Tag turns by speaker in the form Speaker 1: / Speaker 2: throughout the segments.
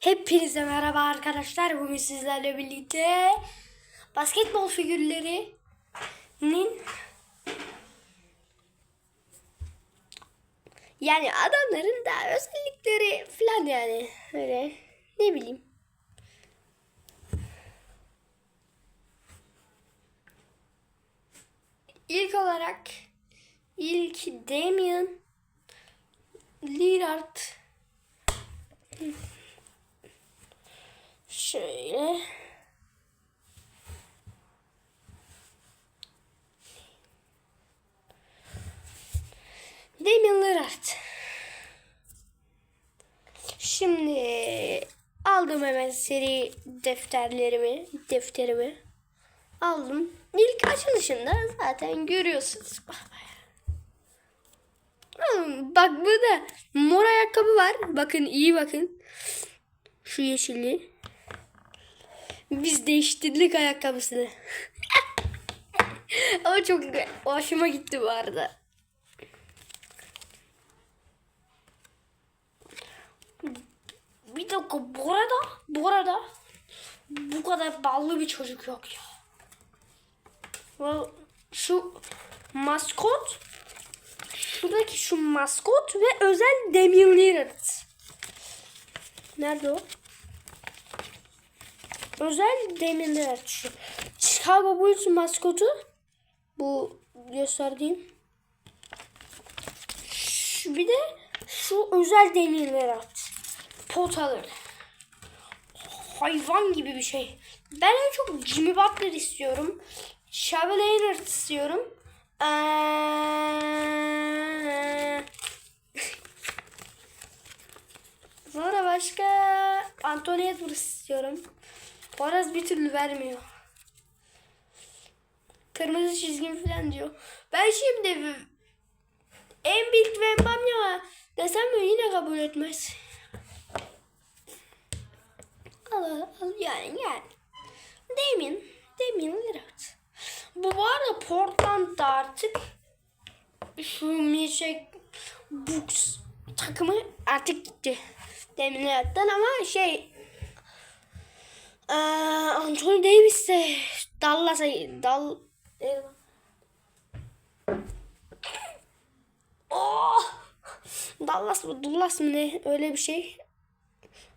Speaker 1: Hepinize merhaba arkadaşlar. Bugün sizlerle birlikte basketbol figürlerinin yani adamların da özellikleri falan yani öyle ne bileyim. İlk olarak ilk Damian Lillard Şöyle. Damian Lillard. Şimdi aldım hemen seri defterlerimi, defterimi. Aldım. İlk açılışında zaten görüyorsunuz. Bak burada mor ayakkabı var. Bakın iyi bakın. Şu yeşilli. Biz değiştirdik ayakkabısını. Ama çok hoşuma gitti bu arada. Bir dakika bu arada bu arada bu kadar ballı bir çocuk yok ya. Şu maskot şuradaki şu maskot ve özel Lillard. Nerede o? Özel Lillard şu. Chicago Bulls maskotu. Bu gösterdiğim. Şu, bir de şu özel Damian Lillard. Pot alır. Hayvan gibi bir şey. Ben en çok Jimmy Butler istiyorum. Xavi Leonard istiyorum. Eee... Sonra başka Anthony Edwards istiyorum. Poraz bir türlü vermiyor. Kırmızı çizgim falan diyor. Ben şimdi en büyük ve Mbamya desem mi yine kabul etmez. Al al al yani yani. Damian, Damian Lillard. Bu bu arada Portland'da artık şu Milwaukee Bucks takımı artık gitti. Damian Lillard'dan ama şey eee Anthony Davis de Dallas'a Dal? Oh! Dallas mı Dallas mı ne öyle bir şey.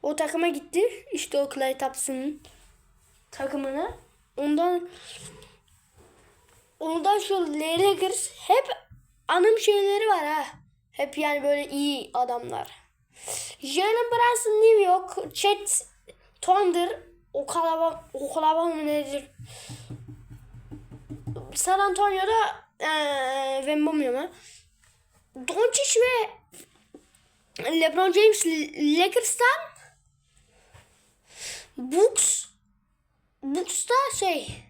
Speaker 1: O takıma gitti. İşte o Clay Thompson'ın takımına. Ondan ondan şu Lakers hep anım şeyleri var ha. Hep yani böyle iyi adamlar. Jalen Brunson New York, Chet Thunder, Oklahoma, Oklahoma mı nedir? San Antonio'da eee Wembanyama. Doncic ve LeBron James Lakers'tan Bucks Bucks'ta şey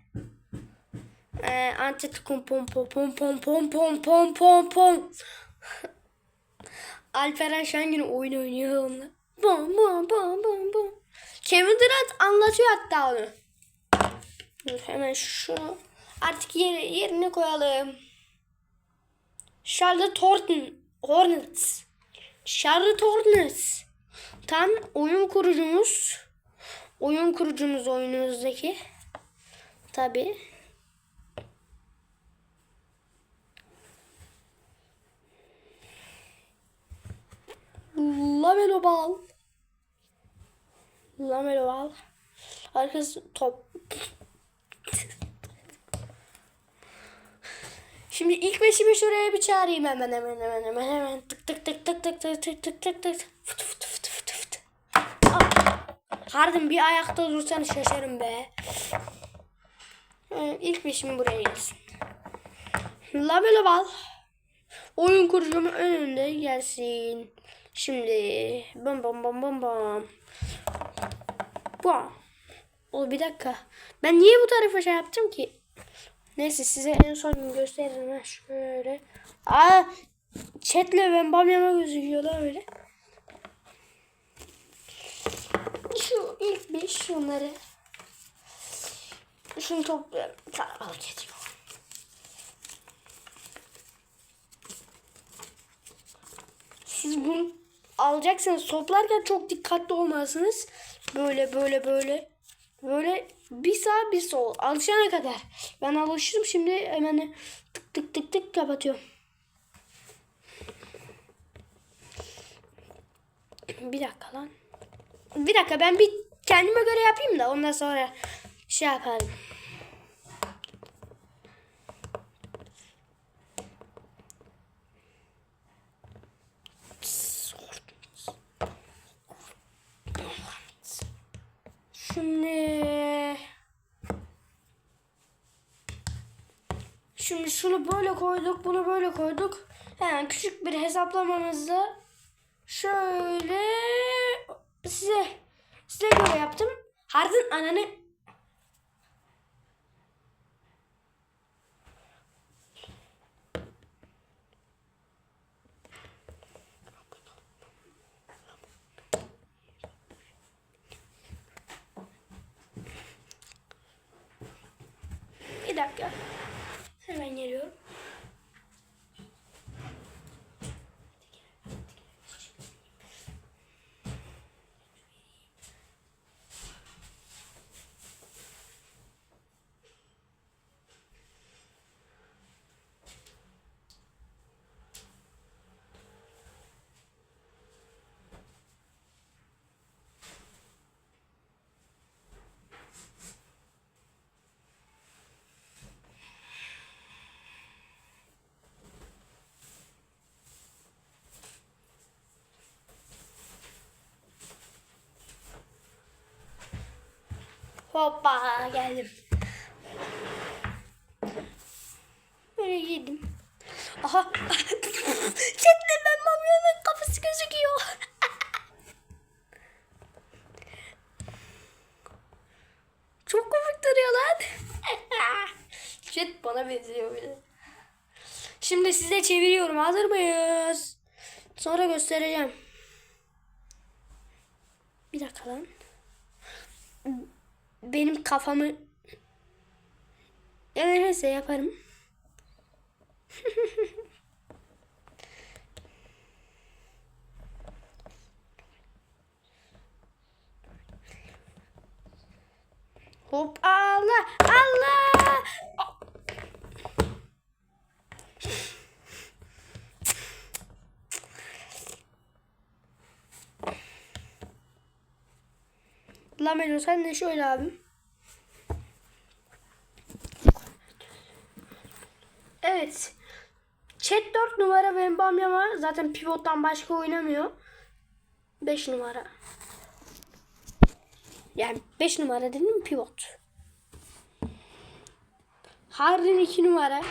Speaker 1: eee Antetokounmpo pom pom pom pom pom pom pom pom Alperen Şengün oyun oynuyor onunla. Bom bom bom bom bom. Kevin Durant anlatıyor hatta onu. Hemen şunu artık yere, yerine koyalım. Charlotte Horton, Hornets. Charlotte Hornets. Tam oyun kurucumuz. Oyun kurucumuz oyunumuzdaki. Tabi. Lamelo Ball. Lamelo Ball. Arkası top. Şimdi ilk beşimi şuraya bir çağırayım hemen hemen hemen hemen hemen tık tık tık tık tık tık tık tık tık tık fıt fıt fıt fıt fıt Ah. Kardım bir ayakta dursan şaşarım be. Ee, İlk beşimi buraya gelsin. Lamelo Ball. Oyun kurucumun önünde gelsin. Şimdi bam bam bam bam bam. Bam. O bir dakika. Ben niye bu tarafa şey yaptım ki? Neyse size en son gösteririm ha şöyle. Aa chatle ben bamyama gözüküyor da öyle. Şu ilk bir şunları. Şunu toplayalım. Kalabalık ediyor. Siz bunu alacaksınız. Toplarken çok dikkatli olmalısınız. Böyle böyle böyle. Böyle bir sağ bir sol. Alışana kadar. Ben alışırım şimdi hemen tık tık tık tık kapatıyorum. Bir dakika lan. Bir dakika ben bir kendime göre yapayım da ondan sonra şey yaparım. Şimdi Şimdi şunu böyle koyduk, bunu böyle koyduk. Hemen küçük bir hesaplamamızda şöyle size size göre yaptım. Hardın ananı Bir dakika. Hemen geliyorum. Hoppa geldim. Böyle yedim. Aha. Çetle ben mamyonun kafası gözüküyor. Çok komik duruyor lan. Chat bana benziyor bile. Şimdi size çeviriyorum. Hazır mıyız? Sonra göstereceğim. Bir dakika lan benim kafamı yani neyse yaparım. Hop Allah Allah. Lamelo sen de şöyle abim. Evet. Chat 4 numara ve Mbamyama zaten pivottan başka oynamıyor. 5 numara. Yani 5 numara dedim pivot. Harden 2 numara.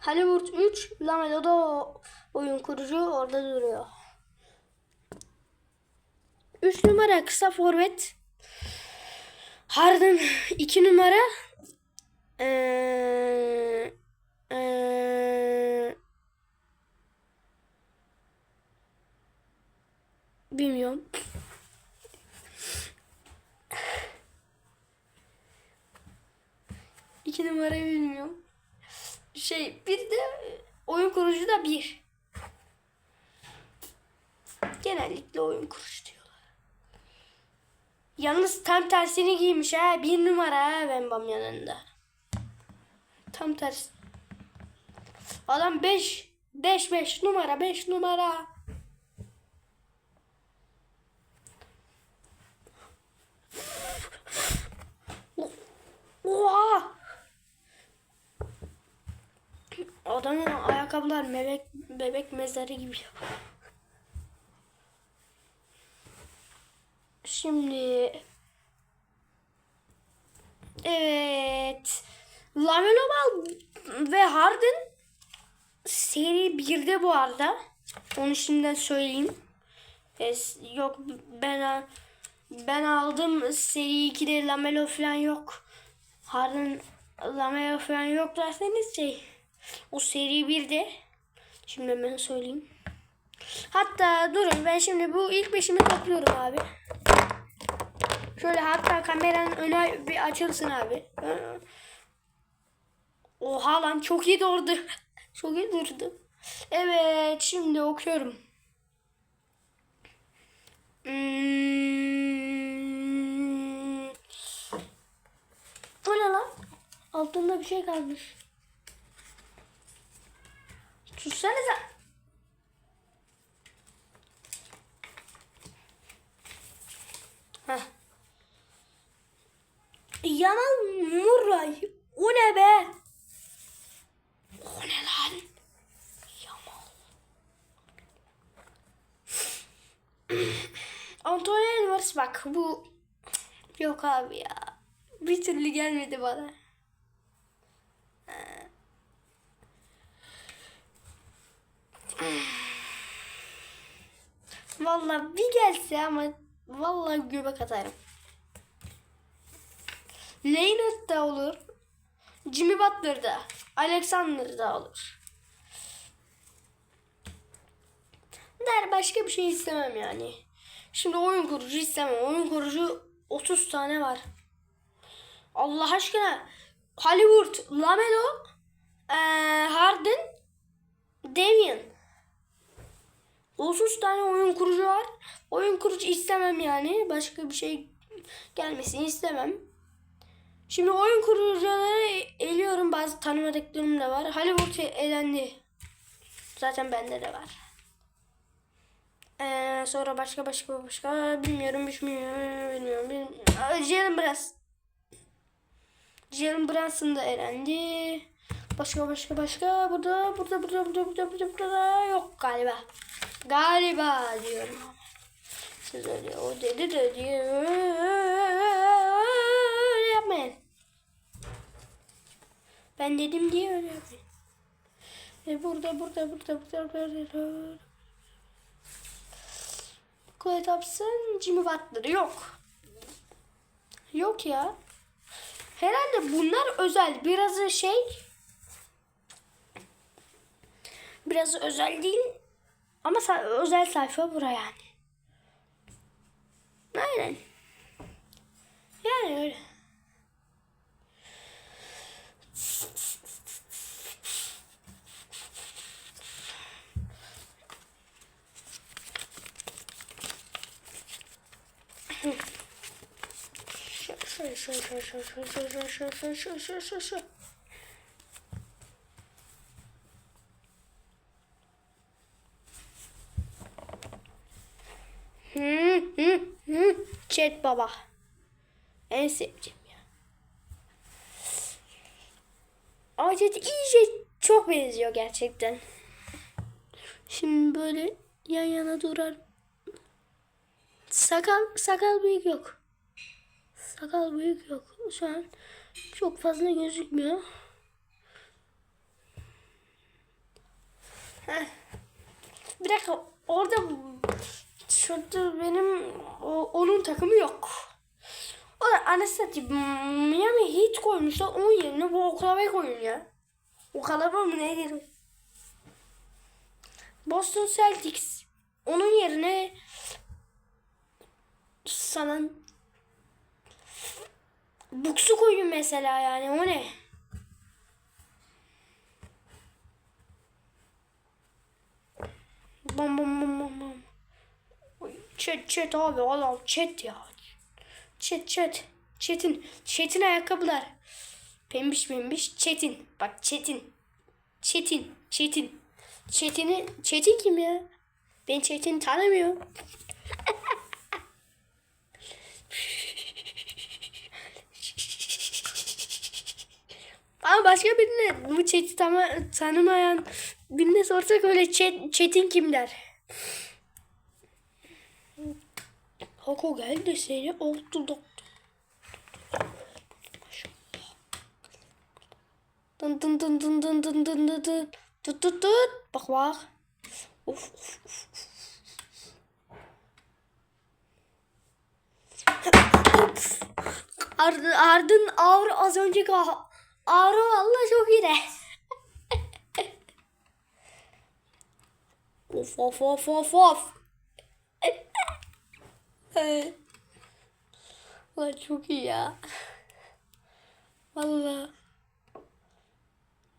Speaker 1: Hollywood 3. Lamelo da oyun kurucu orada duruyor. 3 numara kısa forvet. Harden 2 numara. Ee, ee, bilmiyorum. İki numarayı bilmiyorum. Şey bir de oyun kurucu da bir. Genellikle oyun kurucu diyorlar. Yalnız tam tersini giymiş ha. Bir numara ha Bembam yanında. Tam tersi. Adam 5 5 5 numara 5 numara. Oha! Adamın ayakkabılar bebek bebek mezarı gibi. Şimdi Evet. Lamelo Ball ve Harden seri 1'de bu arada. Onu şimdiden söyleyeyim. Yok ben ben aldım seri 2'de Lamelo falan yok. Harden Lamelo falan yok derseniz şey o seri 1'de. Şimdi hemen söyleyeyim. Hatta durun ben şimdi bu ilk beşimi topluyorum abi. Şöyle hatta kameranın önü bir açılsın abi. Oha lan çok iyi durdu. çok iyi durdu. Evet şimdi okuyorum. Hmm. Bu ne lan? Altında bir şey kalmış. Sussanıza. Heh. Yaman Murray. O ne be? O ne lan? Yaman. Antonio Edwards bak bu yok abi ya. Bir türlü gelmedi bana. Vallahi bir gelse ama vallahi göbek atarım. Leonard da olur. Jimmy Butler da. Alexander da olur. Der başka bir şey istemem yani. Şimdi oyun kurucu istemem. Oyun kurucu 30 tane var. Allah aşkına. Hollywood, Lamelo, eee, Harden, Damian. 30 tane oyun kurucu var. Oyun kurucu istemem yani. Başka bir şey gelmesini istemem. Şimdi oyun kurucuları eliyorum. Bazı tanımadıklarım da var. Hollywood elendi. Zaten bende de var. Ee, sonra başka başka başka bilmiyorum bilmiyorum bilmiyorum. bilmiyorum. Aa, Jalen Brunson. Jalen Brunson da elendi. Başka başka başka burada burada burada burada burada burada, burada yok galiba. Galiba diyorum. Siz öyle o dedi de öyle yapmayın. Ben dedim diye öyle yapmayın. E burada burada burada burada burada. burada. Clay Thompson, Jimmy Butler yok. Yok ya. Herhalde bunlar özel. Birazı şey. Biraz özel değil. Ama sa- özel sayfa bura yani. Aynen. Yani öyle. Şöyle şöyle şöyle şöyle şöyle şöyle şöyle şöyle şöyle şöyle şöyle şöyle. Hı hı hı. Chat baba. En sevdiğim ya. Chat iyice çok benziyor gerçekten. Şimdi böyle yan yana durar. Sakal sakal büyük yok. Sakal büyük yok. Şu an çok fazla gözükmüyor. Heh. Bir dakika orada şurada benim o, onun takımı yok. O da satayım Miami Heat koymuşlar onun yerine bu Oklahoma'yı koyun ya. Oklahoma mı ne dedim? Boston Celtics onun yerine sana Buksu koyun mesela yani o ne? Bam bam bam bam bam. Çet çet abi adam çet ya. Çet çet. Çetin. Çetin ayakkabılar. Pembiş pembiş çetin. Bak çetin. Çetin. Çetin. Çetin'i Çetin kim ya? Ben Çetin tanımıyorum. Ama başka birine bu chat'i tam tanımayan birine sorsak öyle chat, chat'in kim der? Hako gel de seni oldu. Dın dın dın dın dın dın dın dın dın. Tut tut tut. Bak bak. Of of of. Ardın, ardın ağrı az önceki ağrı valla çok iyi de. of of of of of. Ulan çok iyi ya. Valla.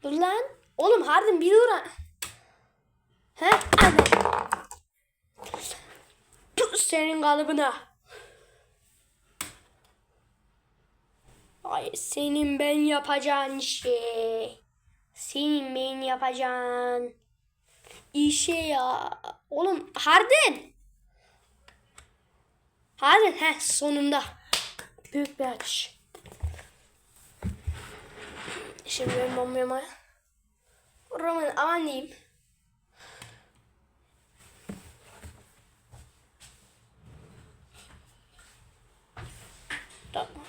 Speaker 1: Dur lan. Oğlum Harden bir dur. He? Senin kalıbına. Ay senin ben yapacağın şey. Senin ben yapacağın işe ya. Oğlum Harden. Harden he sonunda. Büyük bir açış. Şimdi ben bombama. Roman aman. Tamam.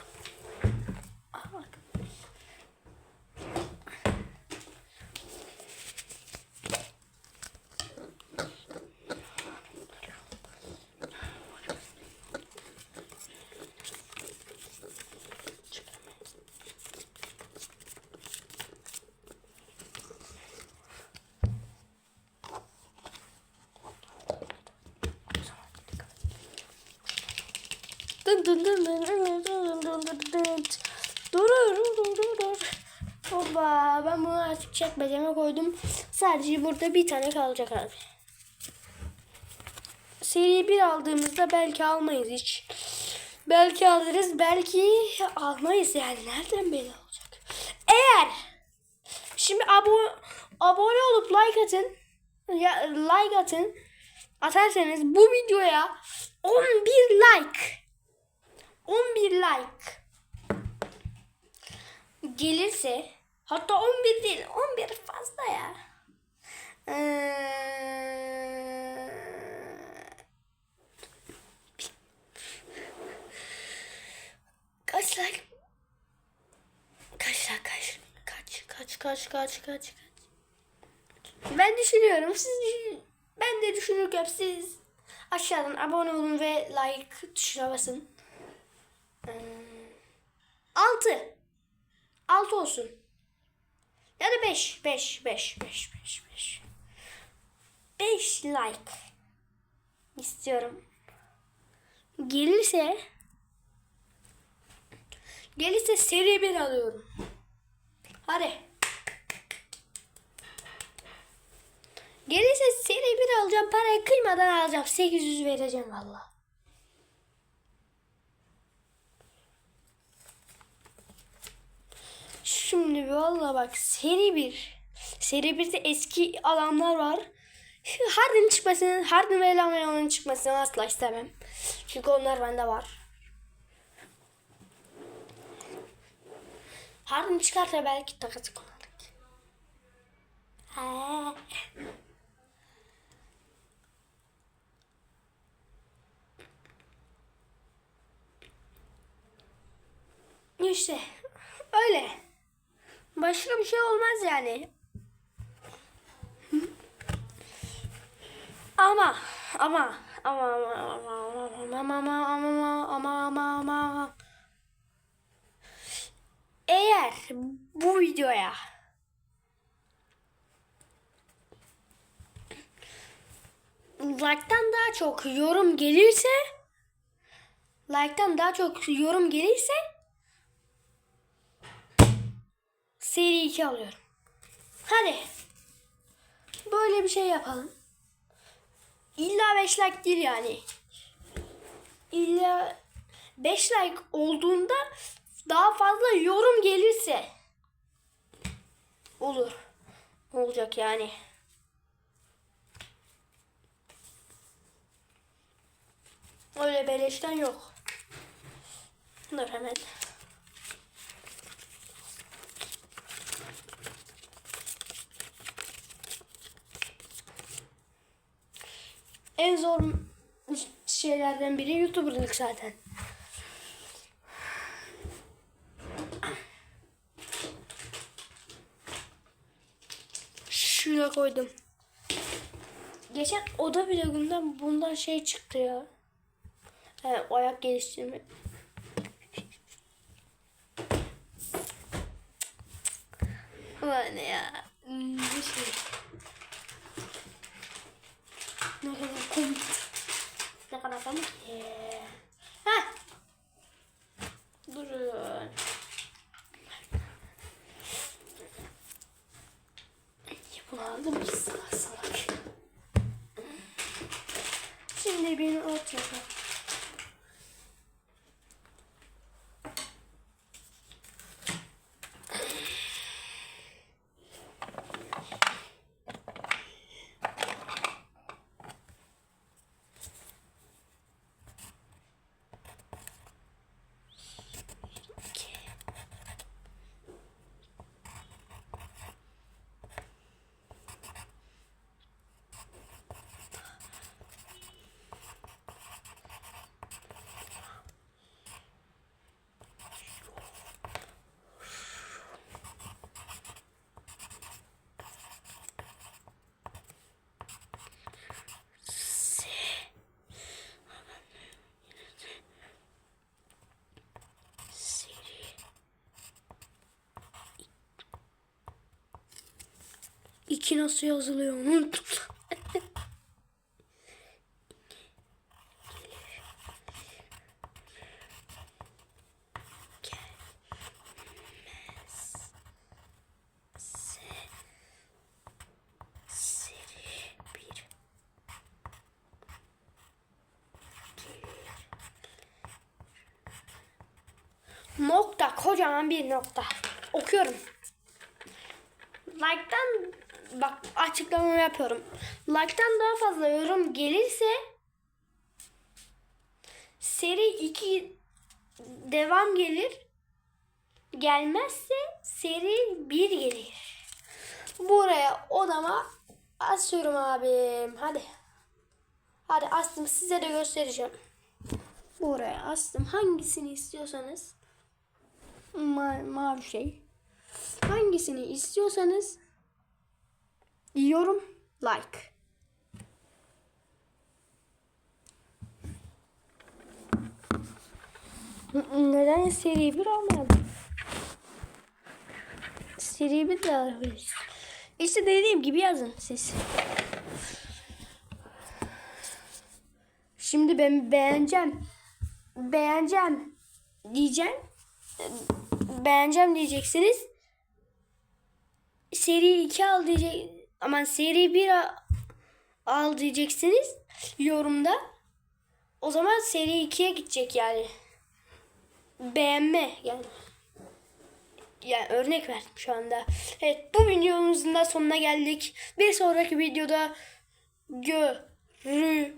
Speaker 1: koydum. Sadece burada bir tane kalacak abi. Seri bir aldığımızda belki almayız hiç. Belki alırız belki almayız yani nereden belli olacak. Eğer şimdi abone, abone olup like atın ya like atın atarsanız bu videoya 11 like 11 like gelirse hatta 11 değil 11 fazla ya. Ee, kaç like? Kaç like kaç? Kaç kaç kaç kaç kaç kaç? Ben düşünüyorum. Siz düşün- ben de düşünürken siz aşağıdan abone olun ve like tuşuna basın. 6. 6 olsun. Ya da 5. 5 5 5 5 5. 5 like istiyorum. Gelirse gelirse seri bir alıyorum. Hadi. Gelirse seri bir alacağım. Parayı kıymadan alacağım. 800 vereceğim valla. Şimdi valla bak seri bir. Seri birde eski adamlar var. Harden çıkmasını, Harden ve Lamela'nın çıkmasını asla istemem. Çünkü onlar bende var. Harden çıkarsa belki takası kullanırız. Ha. İşte öyle. Başka bir şey olmaz yani. Ama ama ama ama ama ama ama ama ama ama ama eğer bu videoya like'tan daha çok yorum gelirse like'tan daha çok yorum gelirse seri 2 alıyorum. Hadi. Böyle bir şey yapalım. İlla 5 like değil yani. İlla 5 like olduğunda daha fazla yorum gelirse olur. Olacak yani. Öyle beleşten yok. Dur hemen. En zor şeylerden biri YouTuber'lık zaten. Şuna koydum. Geçen oda vlogundan bundan şey çıktı ya. He, ayak geliştirme. Ulan ya. Hmm, Bir şey. Ne kadar komik. Ne kadar komik. Ee, Heh. Durun. Aldım ki salak salak. Şimdi bir ot. 2 nasıl yazılıyor unuttum. Nokta kocaman bir nokta. Okuyorum. Like'tan bak açıklamamı yapıyorum. Like'tan daha fazla yorum gelirse seri 2 devam gelir. Gelmezse seri 1 gelir. Buraya odama asıyorum abim. Hadi. Hadi astım size de göstereceğim. Buraya astım. Hangisini istiyorsanız ma mavi şey. Hangisini istiyorsanız yorum like. Neden seri bir almadım? Seri bir de. İşte dediğim gibi yazın siz. Şimdi ben beğeneceğim. Beğeneceğim diyeceğim. Beğeneceğim diyeceksiniz seri 2 al diyecek aman seri 1 al diyeceksiniz yorumda. O zaman seri 2'ye gidecek yani. Beğenme yani. Yani örnek verdim şu anda. Evet bu videomuzun da sonuna geldik. Bir sonraki videoda görüşürüz.